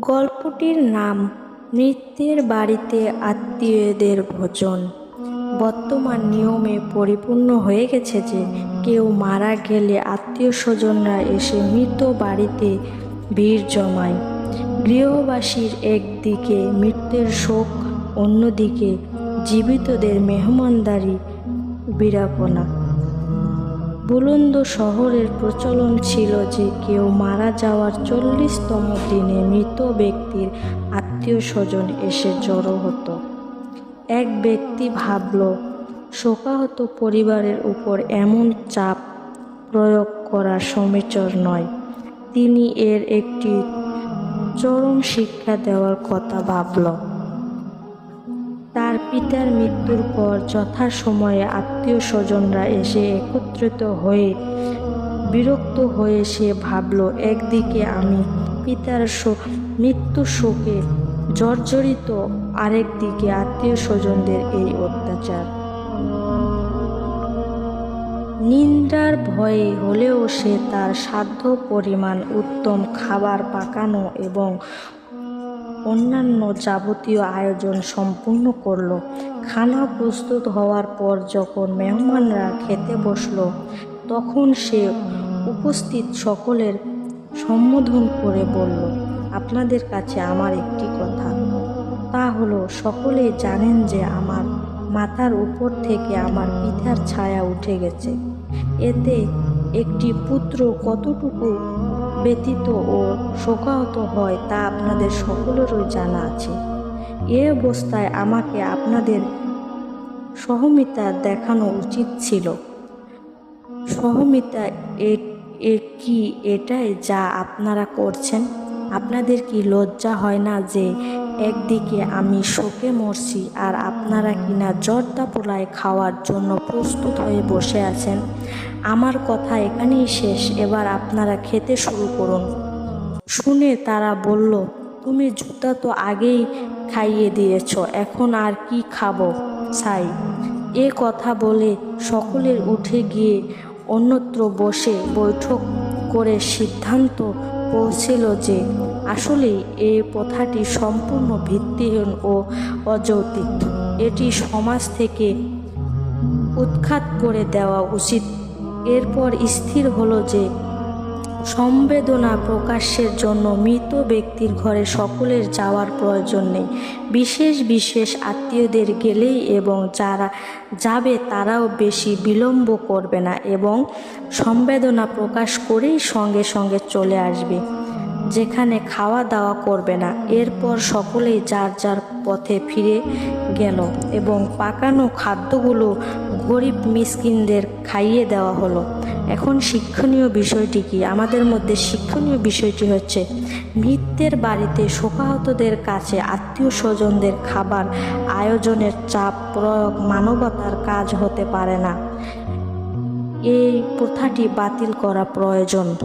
গল্পটির নাম মৃত্যের বাড়িতে আত্মীয়দের ভোজন বর্তমান নিয়মে পরিপূর্ণ হয়ে গেছে যে, কেউ মারা গেলে আত্মীয় স্বজনরা এসে মৃত বাড়িতে ভিড় জমায়। গৃহবাসীর একদিকে মৃত্যুর শোক, অন্যদিকে জীবিতদের মেহমানদারি, বিড়াপনা। বুলন্দ শহরের প্রচলন ছিল যে কেউ মারা যাওয়ার চল্লিশতম দিনে মৃত ব্যক্তির আত্মীয় স্বজন এসে জড়ো হতো। এক ব্যক্তি ভাবল, শোকাহত পরিবারের উপর এমন চাপ প্রয়োগ করা সমীচর নয়। তিনি এর একটি চরম শিক্ষা দেওয়ার কথা ভাবল। তার পিতার মৃত্যুর পর যথাসময়ে আত্মীয় স্বজনরা এসে একত্রিত হয়ে বিরক্ত হয়ে সে ভাবল, একদিকে আমি পিতার মৃত্যু শোকে জর্জরিত, আরেকদিকে আত্মীয় স্বজনদের এই অত্যাচার। নিন্দার ভয়ে হলেও সে তার সাধ্য পরিমাণ উত্তম খাবার পাকানো এবং অন্যান্য যাবতীয় আয়োজন সম্পূর্ণ করল। খানা প্রস্তুত হওয়ার পর যখন মেহমানরা খেতে বসল, তখন সে উপস্থিত সকলের সম্বোধন করে বলল, আপনাদের কাছে আমার একটি কথা। তা হলো, সকলেই জানেন যে আমার মাথার উপর থেকে আমার পিতার ছায়া উঠে গেছে। এতে একটি পুত্র কতটুকু ব্যতীত ও শোকাহত হয় তা আপনাদের সকলেরই জানা আছে। এ অবস্থায় আমাকে আপনাদের সহমিতা দেখানো উচিত ছিল। সহমিতা এ- কি এটাই যা আপনারা করছেন? আপনাদের কি লজ্জা হয় না যে একদিকে আমি শোকে মরছি আর আপনারা কিনা জর্দা পোলায় খাওয়ার জন্য প্রস্তুত হয়ে বসে আছেন, আমার কথা এখানেই শেষ, এবার আপনারা খেতে শুরু করুন। শুনে তারা বলল, তুমি জুতা তো আগেই খাইয়ে দিয়েছ, এখন আর কি খাব? সাই এ কথা বলে সকলের উঠে গিয়ে অন্যত্র বসে বৈঠক করে সিদ্ধান্ত পৌঁছিল যে আসলে এই প্রথাটি সম্পূর্ণ ভিত্তিহীন ও অযৌতিক এটি সমাজ থেকে উৎখাত করে দেওয়া উচিত। এরপর স্থির হলো যে সম্বেদনা প্রকাশের জন্য মৃত ব্যক্তির ঘরে সকলের যাওয়ার প্রয়োজন নেই। বিশেষ বিশেষ আত্মীয়দের গেলেই এবং যারা যাবে তারাও বেশি বিলম্ব করবে না এবং সমবেদনা প্রকাশ করেই সঙ্গে সঙ্গে চলে আসবে। যেখানে খাওয়া দাওয়া করবে না। এরপর সকলেই যার যার পথে ফিরে গেল এবং পাকানো খাদ্যগুলো গরিব মিসকিনদের খাইয়ে দেওয়া হলো। এখন শিক্ষণীয় বিষয়টি কি? আমাদের মধ্যে শিক্ষণীয় বিষয়টি হচ্ছে মৃত্যের বাড়িতে শোকাহতদের কাছে আত্মীয় স্বজনদের খাবার আয়োজনের চাপ প্রয়োগ মানবতার কাজ হতে পারে না। এই প্রথাটি বাতিল করা প্রয়োজন।